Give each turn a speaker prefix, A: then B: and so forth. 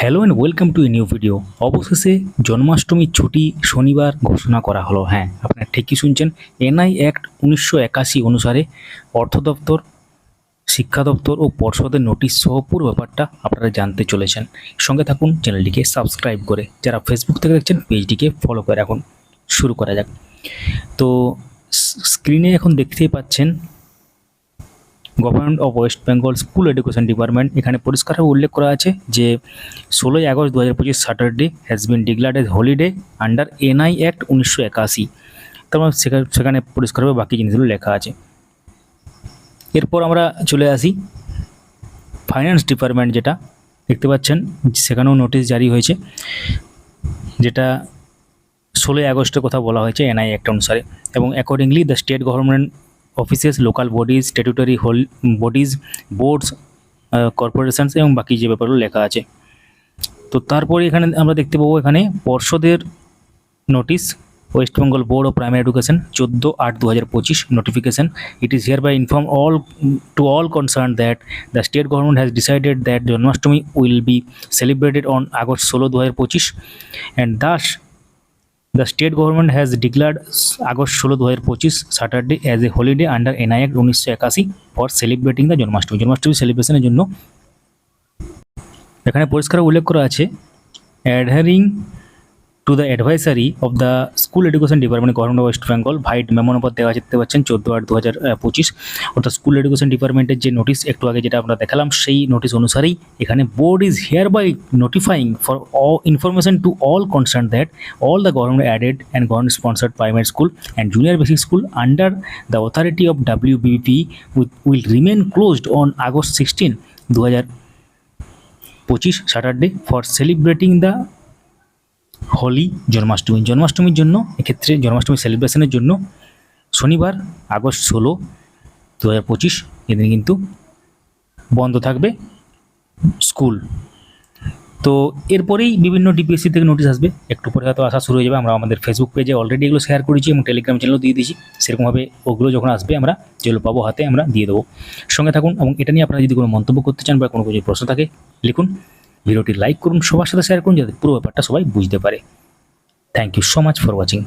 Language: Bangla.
A: Hello and welcome to a new video. অবশেষে জন্মাষ্টমীর ছুটি শনিবার ঘোষণা করা হলো। হ্যাঁ আপনারা ঠিকই শুনছেন, এনআই অ্যাক্ট উনিশশো একাশি অনুসারে অর্থ দপ্তর, শিক্ষা দপ্তর ও পর্ষদের নোটিশ সহ পুরো ব্যাপারটা আপনারা জানতে চলেছেন। সঙ্গে থাকুন, চ্যানেলটিকে সাবস্ক্রাইব করে, যারা ফেসবুক থেকে দেখছেন, পেজটিকে ফলো করে রাখুন। শুরু করা যাক। তো, স্ক্রিনে এখন দেখতেই পাচ্ছেন government of West Bengal school education department এখানে পরিষ্কারভাবে উল্লেখ করা আছে যে ষোলোই আগস্ট দু হাজার পঁচিশ Saturday has been declared as holiday under NI act উনিশশো একাশি। তারপর সেখানে পরিষ্কারভাবে বাকি জিনিসগুলো লেখা আছে। এরপর আমরা চলে আসি ফাইন্যান্স ডিপার্টমেন্ট যেটা, দেখতে পাচ্ছেন সেখানেও নোটিশ জারি হয়েছে, যেটা ষোলোই আগস্টের কথা বলা হয়েছে এনআই অ্যাক্ট অনুসারে। এবং accordingly the state government offices local bodies statutory whole bodies boards corporations এবং বাকি যে ব্যাপারগুলো লেখা আছে। তো তারপরে এখানে আমরা দেখতে পাবো এখানে পর্ষদের notice West Bengal board of primary education চোদ্দ আট দু হাজার পঁচিশ notification it is hereby inform all to all concern that the state government has decided that Janmashtami will be celebrated on August ষোলো দু হাজার পঁচিশ and thus The state government has declared August ষোলো দু হাজার পঁচিশ Saturday as a holiday under NI act উনিশশো একাশি for celebrating the Janmashtami. Janmashtami সেলিব্রেশনের জন্য এখানে পরিষ্কার উল্লেখ করা আছে adhering to the advisory of the school education department government West Bengal vide memo number দেওয়া দেখতে পাচ্ছেন, চোদ্দ আট দু হাজার পঁচিশ। অর্থাৎ স্কুল এডুকেশন ডিপার্টমেন্টের যে নোটিশ একটু আগে যেটা আমরা দেখালাম, সেই নোটিশ অনুসারেই এখানে board is hereby notifying for all information to all concern that all the government aided and government sponsored primary school and junior basic school under the authority of WBP will remain closed on August sixteen দু হাজার পঁচিশ Saturday for celebrating the holy, Janmashtami. জন্মাষ্টমীর জন্য, এক্ষেত্রে জন্মাষ্টমী সেলিব্রেশনের জন্য শনিবার, আগস্ট ষোলো দু হাজার পঁচিশ, এদিন কিন্তু বন্ধ থাকবে স্কুল। তো এরপরেই বিভিন্ন ডিপিএসসি থেকে নোটিশ আসবে। একটু পরে হয়তো আসা শুরু হয়ে যাবে। আমরা আমাদের ফেসবুক পেজে অলরেডি এগুলো শেয়ার করেছি এবং টেলিগ্রাম চ্যানেলও দিয়ে দিয়েছি। সেরকমভাবে ওগুলো যখন আসবে, আমরা যেগুলো পাবো হাতে, আমরা দিয়ে দেবো। সঙ্গে থাকুন এবং এটা নিয়ে আপনারা যদি কোনো মন্তব্য করতে চান বা কোনো কিছু প্রশ্ন থাকে, লিখুন। ভিডিওটি লাইক করুন, সবার সাথে শেয়ার করুন যাতে পুরো ব্যাপারটা সবাই বুঝতে পারে। Thank you so much for watching